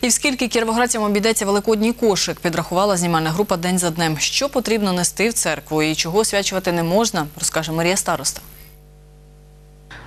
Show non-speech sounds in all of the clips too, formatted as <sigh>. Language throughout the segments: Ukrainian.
І скільки кіровоградцям обійдеться великодній кошик, підрахувала знімальна група день за днем. Що потрібно нести в церкву і чого освячувати не можна, розкаже Марія Староста.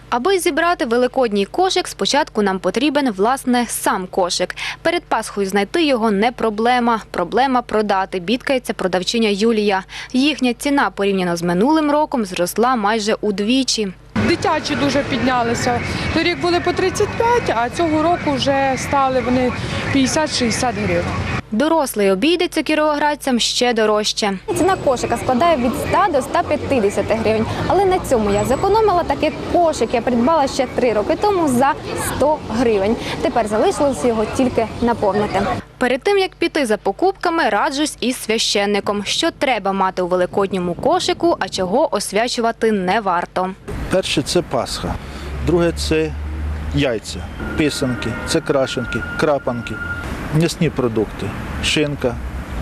Аби зібрати великодній кошик, спочатку нам потрібен власне сам кошик. Перед Пасхою знайти його не проблема. Проблема продати. Бідкається продавчиня Юлія. Їхня ціна порівняно з минулим роком зросла майже удвічі. Дитячі дуже піднялися. Торік були по 35, а цього року вже стали вони 50-60 гривень. Дорослий обійдеться кіровоградцям ще дорожче. Ціна кошика складає від 100 до 150 гривень. Але на цьому я зекономила такий кошик. Я придбала ще три роки тому за 100 гривень. Тепер залишилося його тільки наповнити. Перед тим як піти за покупками, раджусь із священником, що треба мати у великодньому кошику, а чого освячувати не варто. Перше це Пасха, друге це яйця, писанки, це крашенки, крапанки, м'ясні продукти, шинка,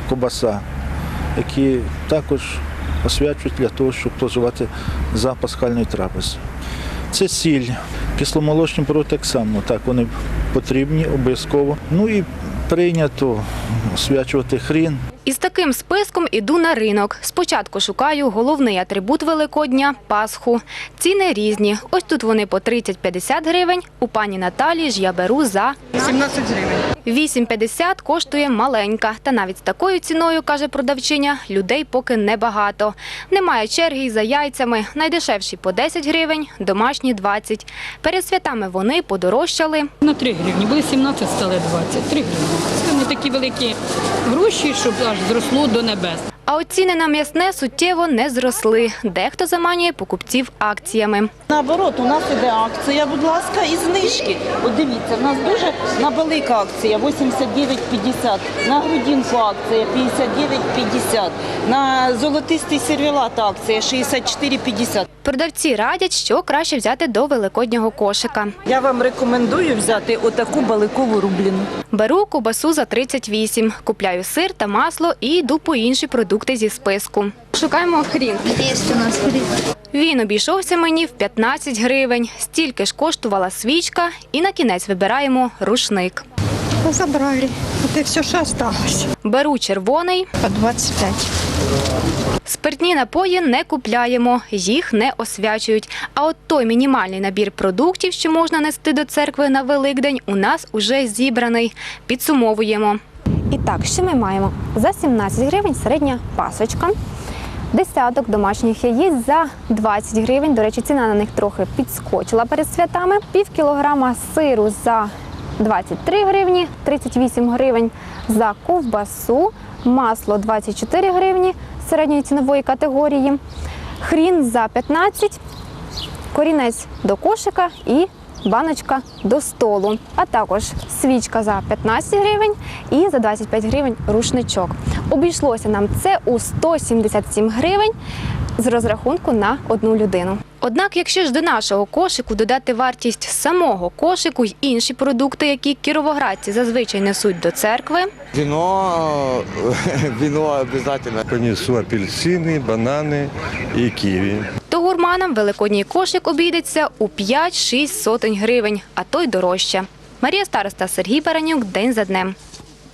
кобаса, які також освячують для того, щоб споживати за пасхальною трапезою. Це сіль, кисломолочні продукти так само, так вони потрібні обов'язково. Ну і прийнято освячувати хрін, Із таким списком іду на ринок. Спочатку шукаю головний атрибут Великодня – Пасху. Ціни різні. Ось тут вони по 30-50 гривень. У пані Наталії ж я беру за 17 гривень. 8,50 коштує маленька. Та навіть з такою ціною, каже продавчиня, людей поки небагато. Немає черги й за яйцями. Найдешевші по 10 гривень, домашні – 20. Перед святами вони подорожчали. На 3 гривні. Були 17, стали 20. 3 гривні. Це такі великі гроші, щоб аж зросло до небес. А от ціни на м'ясне суттєво не зросли. Дехто заманює покупців акціями. Наоборот, у нас іде акція, будь ласка, і знижки. От дивіться, в нас дуже на велика акція 89,50, на грудинку акція 59,50, на золотистий сервелат акція 64,50. Продавці радять, що краще взяти до великоднього кошика. Я вам рекомендую взяти отаку баликову рубліну. Беру кубасу за 38, купляю сир та масло і йду по інші продукти зі списку. Шукаємо хрін. Есть у нас хрен. Він обійшовся мені в 15 гривень. Стільки ж коштувала свічка, і на кінець вибираємо рушник. Забрали. Это все, что осталось. Беру червоний, По 25. спиртні напої не купляємо, їх не освячують. А от той мінімальний набір продуктів, що можна нести до церкви на Великдень, у нас уже зібраний. Підсумовуємо. І так, що ми маємо? За 17 гривень середня пасочка. Десяток домашніх яєць за 20 гривень. До речі, ціна на них трохи підскочила перед святами. Пів кілограма сиру за 23 гривні, 38 гривень за ковбасу, масло 24 гривні середньої цінової категорії, хрін за 15, корінець до кошика і баночка до столу, а також свічка за 15 гривень і за 25 гривень рушничок. Обійшлося нам це у 177 гривень з розрахунку на одну людину. Однак, якщо ж до нашого кошику додати вартість самого кошику й інші продукти, які кіровоградці зазвичай несуть до церкви, Вино, <laughs> вино обязательно. Понесу апельсины, бананы и киви. Гурманам великодній кошик обійдеться у 5-6 сотень гривень, а то й дорожче. Марія Староста, Сергій Баранюк, День за днем.